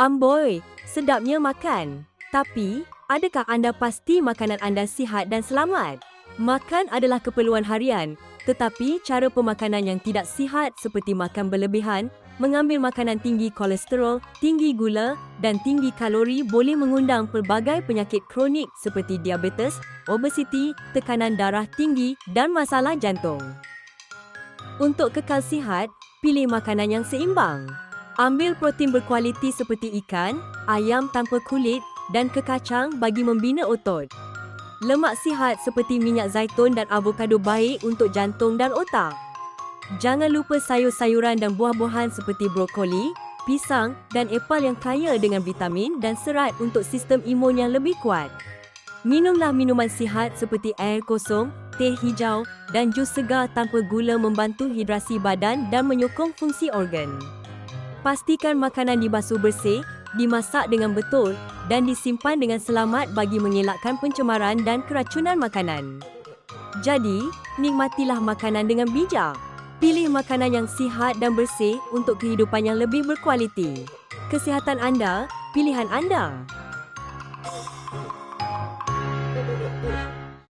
Amboi, sedapnya makan. Tapi, adakah anda pasti makanan anda sihat dan selamat? Makan adalah keperluan harian, tetapi cara pemakanan yang tidak sihat seperti makan berlebihan, mengambil makanan tinggi kolesterol, tinggi gula dan tinggi kalori boleh mengundang pelbagai penyakit kronik seperti diabetes, obesiti, tekanan darah tinggi dan masalah jantung. Untuk kekal sihat, pilih makanan yang seimbang. Ambil protein berkualiti seperti ikan, ayam tanpa kulit dan kekacang bagi membina otot. Lemak sihat seperti minyak zaitun dan avokado baik untuk jantung dan otak. Jangan lupa sayur-sayuran dan buah-buahan seperti brokoli, pisang dan epal yang kaya dengan vitamin dan serat untuk sistem imun yang lebih kuat. Minumlah minuman sihat seperti air kosong, teh hijau dan jus segar tanpa gula membantu hidrasi badan dan menyokong fungsi organ. Pastikan makanan dibasuh bersih, dimasak dengan betul dan disimpan dengan selamat bagi mengelakkan pencemaran dan keracunan makanan. Jadi, nikmatilah makanan dengan bijak. Pilih makanan yang sihat dan bersih untuk kehidupan yang lebih berkualiti. Kesihatan anda, pilihan anda.